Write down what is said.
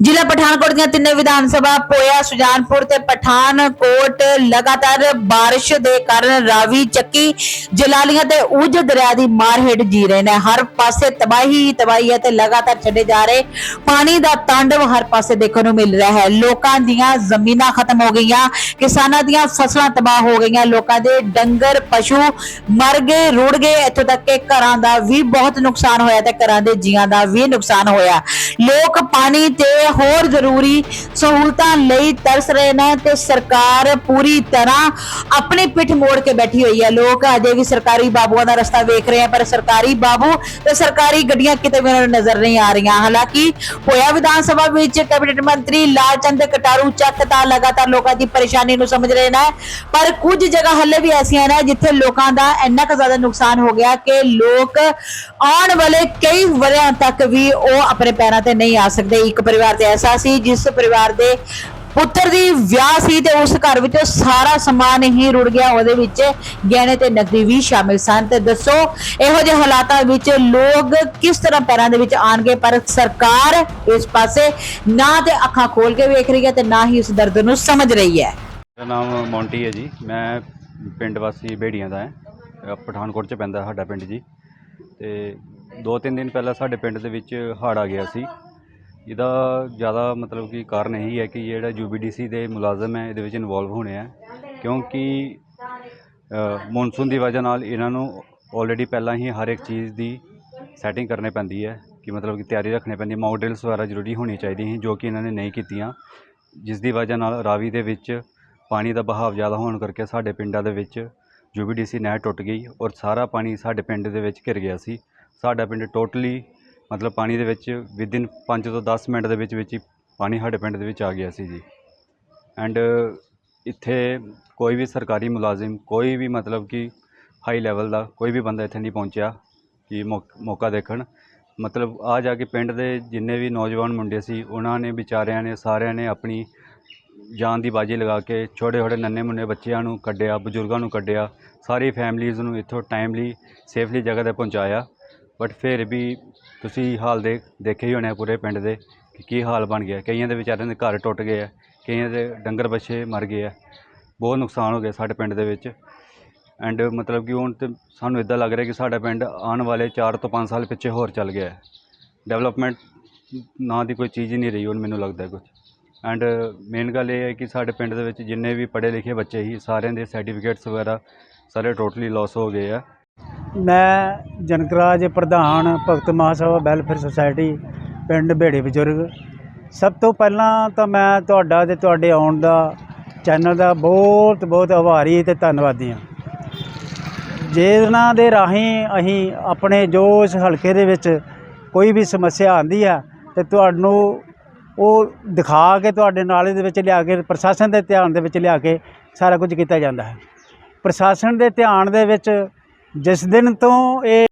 ਜ਼ਿਲ੍ਹਾ ਪਠਾਨਕੋਟ ਦੀਆਂ ਤਿੰਨੇ ਵਿਧਾਨ ਸਭਾ ਪੋਇਆ, ਸੁਜਾਨਪੁਰ ਤੇ ਪਠਾਨਕੋਟ, ਲਗਾਤਾਰ ਬਾਰਿਸ਼ ਦੇ ਕਾਰਨ ਰਾਵੀ ਚੱਕੀ ਜਲਾਲੀਆਂ ਤੇ ਉਜ ਦਰਿਆ ਦੀ ਮਾਰ ਹੇਠ ਜੀ ਰਹੇ ਨੇ। ਹਰ ਪਾਸੇ ਤਬਾਹੀ ਤਬਾਹੀ ਹੈ ਤੇ ਲਗਾਤਾਰ ਛੱਡੇ ਜਾ ਰਹੇ। ਪਾਣੀ ਦਾ ਤਾਂਡਵ ਹਰ ਪਾਸੇ ਦੇਖਣ ਨੂੰ ਮਿਲ ਰਿਹਾ ਹੈ। ਲੋਕਾਂ ਦੀਆਂ ਜ਼ਮੀਨਾਂ ਖਤਮ ਹੋ ਗਈਆਂ। ਕਿਸਾਨਾਂ ਦੀਆਂ ਫਸਲਾਂ ਤਬਾਹ ਹੋ ਗਈਆਂ। ਲੋਕਾਂ ਦੇ ਡੰਗਰ, ਪਸ਼ੂ ਮਰ ਗਏ, ਰੁੜ ਗਏ। ਇੱਥੋਂ ਤੱਕ ਕਿ ਘਰਾਂ ਦਾ ਵੀ ਬਹੁਤ ਨੁਕਸਾਨ ਹੋਇਆ ਤੇ ਘਰਾਂ ਦੇ ਜੀਆਂ ਦਾ ਵੀ ਨੁਕਸਾਨ ਹੋਇਆ। ਲੋਕ ਪਾਣੀ ਤੇ ਹੋਰ ਜ਼ਰੂਰੀ ਸਹੂਲਤਾਂ ਲਈ ਤਰਸ ਰਹੇ ਨੇ ਤੇ ਸਰਕਾਰ ਪੂਰੀ ਤਰ੍ਹਾਂ ਆਪਣੀ ਪਿੱਠ ਮੋੜ ਕੇ ਬੈਠੀ ਹੋਈ ਹੈ। ਲੋਕ ਅਜੇ ਵੀ ਸਰਕਾਰੀ ਬਾਬੂਆਂ ਦਾ ਰਸਤਾ ਵੇਖ ਰਹੇ ਆ, ਪਰ ਸਰਕਾਰੀ ਬਾਬੂ ਤੇ ਸਰਕਾਰੀ ਗੱਡੀਆਂ ਕਿਤੇ ਵੀ ਉਹਨਾਂ ਨੂੰ ਨਜ਼ਰ ਨਹੀਂ ਆ ਰਹੀਆਂ। ਹਾਲਾਂਕਿ ਹੋਇਆ ਵਿਧਾਨ ਸਭਾ ਵਿੱਚ ਕੈਬਨਿਟ ਮੰਤਰੀ ਲਾਲਚੰਦ ਕਟਾਰੂ ਚੱਕ ਤਾਂ ਲਗਾਤਾਰ ਲੋਕਾਂ ਦੀ ਪਰੇਸ਼ਾਨੀ ਨੂੰ ਸਮਝ ਰਹੇ ਨੇ, ਪਰ ਕੁਝ ਜਗ੍ਹਾ ਹੱਲੇ ਵੀ ਐਸੀਆਂ ਨੇ ਜਿੱਥੇ ਲੋਕਾਂ ਦਾ ਇੰਨਾ ਕੁ ਜ਼ਿਆਦਾ ਨੁਕਸਾਨ ਹੋ ਗਿਆ ਕਿ ਲੋਕ ਆਉਣ ਵਾਲੇ ਕਈ ਵਰਿਆਂ ਤੱਕ ਵੀ ਉਹ ਆਪਣੇ ਪੈਰਾਂ ਤੇ ਨਹੀਂ ਆ ਸਕਦੇ। ਇੱਕ ਪਰਿਵਾਰ ਤੇ ਐਸਾ ਸੀ ਜਿਸ ਪਰਿਵਾਰ ਦੇ ਪੁੱਤਰ ਦੀ ਵਿਆਹ ਸੀ ਤੇ ਉਸ ਘਰ ਵਿੱਚ ਸਾਰਾ ਸਮਾਨ ਹੀ ਰੁੜ ਗਿਆ। ਉਹਦੇ ਵਿੱਚ ਗਹਿਣੇ ਤੇ ਨਕਦੀ ਵੀ ਸ਼ਾਮਿਲ ਸਨ। ਤੇ ਦੱਸੋ, ਇਹੋ ਜਿਹੇ ਹਾਲਾਤਾਂ ਵਿੱਚ ਲੋਕ ਕਿਸ ਤਰ੍ਹਾਂ ਪੈਰਾਂ ਦੇ ਵਿੱਚ ਆਣਗੇ ਪਰ ਸਰਕਾਰ ਇਸ ਪਾਸੇ ਨਾ ਤੇ ਅੱਖਾਂ ਖੋਲ ਕੇ ਵੇਖ ਰਹੀ ਹੈ ਤੇ ਨਾ ਹੀ ਉਸ ਦਰਦ ਨੂੰ ਸਮਝ ਰਹੀ ਹੈ। ਮੇਰਾ ਨਾਮ ਮੌਂਟੀ ਹੈ ਜੀ। ਮੈਂ ਪਿੰਡ ਵਾਸੀ ਬੇੜੀਆਂ ਦਾ ਹਾਂ। ਪਠਾਨਕੋਟ ਚ ਪੈਂਦਾ ਸਾਡਾ ਪਿੰਡ ਜੀ। ਤੇ ਦੋ ਤਿੰਨ ਦਿਨ ਪਹਿਲਾਂ ਸਾਡੇ ਪਿੰਡ ਦੇ ਵਿੱਚ ਹੜ੍ਹ ਆ ਗਿਆ ਸੀ। ਇਹਦਾ ਜ਼ਿਆਦਾ ਮਤਲਬ ਕਿ ਕਾਰਨ ਇਹੀ ਹੈ ਕਿ ਜਿਹੜਾ ਯੂਬੀਡੀਸੀ ਦੇ ਮੁਲਾਜ਼ਮ ਹੈ, ਇਹਦੇ ਵਿੱਚ ਇਨਵੋਲਵ ਹੋਣੇ ਆ। ਕਿਉਂਕਿ ਮੌਨਸੂਨ ਦੀ ਵਜ੍ਹਾ ਨਾਲ ਇਹਨਾਂ ਨੂੰ ਆਲਰੇਡੀ ਪਹਿਲਾਂ ਹੀ ਹਰ ਇੱਕ ਚੀਜ਼ ਦੀ ਸੈਟਿੰਗ ਕਰਨੀ ਪੈਂਦੀ ਹੈ, ਕਿ ਮਤਲਬ ਕਿ ਤਿਆਰੀ ਰੱਖਣੀ ਪੈਂਦੀ ਮੌਕ ਡਰਿਲਸ ਵਗੈਰਾ ਜ਼ਰੂਰੀ ਹੋਣੀ ਚਾਹੀਦੀ ਸੀ, ਜੋ ਕਿ ਇਹਨਾਂ ਨੇ ਨਹੀਂ ਕੀਤੀਆਂ। ਜਿਸ ਦੀ ਵਜ੍ਹਾ ਨਾਲ ਰਾਵੀ ਦੇ ਵਿੱਚ ਪਾਣੀ ਦਾ ਬਹਾਵ ਜ਼ਿਆਦਾ ਹੋਣ ਕਰਕੇ ਸਾਡੇ ਪਿੰਡਾਂ ਦੇ ਵਿੱਚ ਯੂਬੀਡੀਸੀ ਨਹਿਰ ਟੁੱਟ ਗਈ ਔਰ ਸਾਰਾ ਪਾਣੀ ਸਾਡੇ ਪਿੰਡ ਦੇ ਵਿੱਚ ਘਿਰ ਗਿਆ ਸੀ। ਸਾਡਾ ਪਿੰਡ ਟੋਟਲੀ ਮਤਲਬ ਪਾਣੀ ਦੇ ਵਿੱਚ ਵਿਦਿਨ 5 ਤੋਂ 10 ਮਿੰਟ ਦੇ ਵਿੱਚ ਵਿੱਚ ਹੀ ਪਾਣੀ ਸਾਡੇ ਪਿੰਡ ਦੇ ਵਿੱਚ ਆ ਗਿਆ ਸੀ ਜੀ। ਐਂਡ ਇੱਥੇ ਕੋਈ ਵੀ ਸਰਕਾਰੀ ਮੁਲਾਜ਼ਮ, ਕੋਈ ਵੀ ਮਤਲਬ ਕਿ ਹਾਈ ਲੈਵਲ ਦਾ ਕੋਈ ਵੀ ਬੰਦਾ ਇੱਥੇ ਨਹੀਂ ਪਹੁੰਚਿਆ ਕਿ ਮੌਕ- ਮੌਕਾ ਦੇਖਣ। ਮਤਲਬ ਆ ਜਾ ਕੇ ਪਿੰਡ ਦੇ ਜਿੰਨੇ ਵੀ ਨੌਜਵਾਨ ਮੁੰਡੇ ਸੀ, ਉਹਨਾਂ ਨੇ, ਵਿਚਾਰਿਆਂ ਨੇ, ਸਾਰਿਆਂ ਨੇ ਆਪਣੀ ਜਾਨ ਦੀ ਬਾਜੀ ਲਗਾ ਕੇ ਛੋਟੇ ਛੋਟੇ ਨੰਨੇ ਮੁੰਨੇ ਬੱਚਿਆਂ ਨੂੰ ਕੱਢਿਆ, ਬਜ਼ੁਰਗਾਂ ਨੂੰ ਕੱਢਿਆ, ਸਾਰੀ ਫੈਮਲੀਜ਼ ਨੂੰ ਇੱਥੋਂ ਟਾਈਮਲੀ ਸੇਫਲੀ ਜਗ੍ਹਾ ਤੇ ਪਹੁੰਚਾਇਆ। ਬਟ ਫਿਰ ਵੀ ਤੁਸੀਂ ਹਾਲ ਦੇ, ਦੇਖੇ ਹੀ ਹੋਣੇ ਆ ਪੂਰੇ ਪਿੰਡ ਦੇ ਕਿ ਕੀ ਹਾਲ ਬਣ ਗਿਆ। ਕਈਆਂ ਦੇ ਵਿਚਾਰਿਆਂ ਦੇ ਘਰ ਟੁੱਟ ਗਏ ਆ, ਕਈਆਂ ਦੇ ਡੰਗਰ ਬੱਛੇ ਮਰ ਗਏ ਆ। ਬਹੁਤ ਨੁਕਸਾਨ ਹੋ ਗਿਆ ਸਾਡੇ ਪਿੰਡ ਦੇ ਵਿੱਚ। ਐਂਡ ਮਤਲਬ ਕਿ ਹੁਣ ਤੇ ਸਾਨੂੰ ਇਦਾਂ ਲੱਗ ਰਿਹਾ ਕਿ ਸਾਡਾ ਪਿੰਡ ਆਉਣ ਵਾਲੇ 4 ਤੋਂ 5 ਸਾਲ ਪਿੱਛੇ ਹੋਰ ਚੱਲ ਗਿਆ ਹੈ। ਡਿਵੈਲਪਮੈਂਟ ਨਾਂ ਦੀ ਕੋਈ ਚੀਜ਼ ਹੀ ਨਹੀਂ ਰਹੀ ਹੁਣ ਮੈਨੂੰ ਲੱਗਦਾ ਕੁਝ ਐਂਡ ਮੇਨ ਗੱਲ ਇਹ ਹੈ ਕਿ ਸਾਡੇ ਪਿੰਡ ਦੇ ਵਿੱਚ ਜਿੰਨੇ ਵੀ ਪੜ੍ਹੇ ਲਿਖੇ ਬੱਚੇ ਸੀ, ਸਾਰਿਆਂ ਦੇ ਸਰਟੀਫਿਕੇਟਸ ਵਗੈਰਾ ਸਾਰੇ ਟੋਟਲੀ ਲਾਸ ਹੋ ਗਏ ਆ। ਮੈਂ ਜਨਕਰਾਜ ਪ੍ਰਧਾਨ ਭਗਤ ਮਹਾਸਭਾ ਵੈਲਫੇਅਰ ਸੁਸਾਇਟੀ ਪਿੰਡ ਬੇੜੇ ਬਜ਼ੁਰਗ। ਸਭ ਤੋਂ ਪਹਿਲਾਂ ਤਾਂ ਮੈਂ ਤੁਹਾਡਾ ਤੇ ਤੁਹਾਡੇ ਆਉਣ ਦਾ ਚੈਨਲ ਦਾ ਬਹੁਤ ਬਹੁਤ ਆਭਾਰੀ ਤੇ ਧੰਨਵਾਦੀ ਹਾਂ। ਜਿਹਨਾਂ ਦੇ ਰਾਹੀਂ ਅਸੀਂ ਆਪਣੇ ਜੋ ਇਸ ਹਲਕੇ ਦੇ ਵਿੱਚ ਕੋਈ ਵੀ ਸਮੱਸਿਆ ਆਂਦੀ ਆ ਤੇ ਤੁਹਾਨੂੰ ਉਹ ਦਿਖਾ ਕੇ ਤੁਹਾਡੇ ਨਾਲੇ ਦੇ ਵਿੱਚ ਲਿਆ ਕੇ, ਪ੍ਰਸ਼ਾਸਨ ਦੇ ਧਿਆਨ ਦੇ ਵਿੱਚ ਲਿਆ ਕੇ ਸਾਰਾ ਕੁਝ ਕੀਤਾ ਜਾਂਦਾ ਹੈ। ਪ੍ਰਸ਼ਾਸਨ ਦੇ ਧਿਆਨ ਦੇ ਵਿੱਚ ਜਿਸ ਦਿਨ ਤੋਂ ਇਹ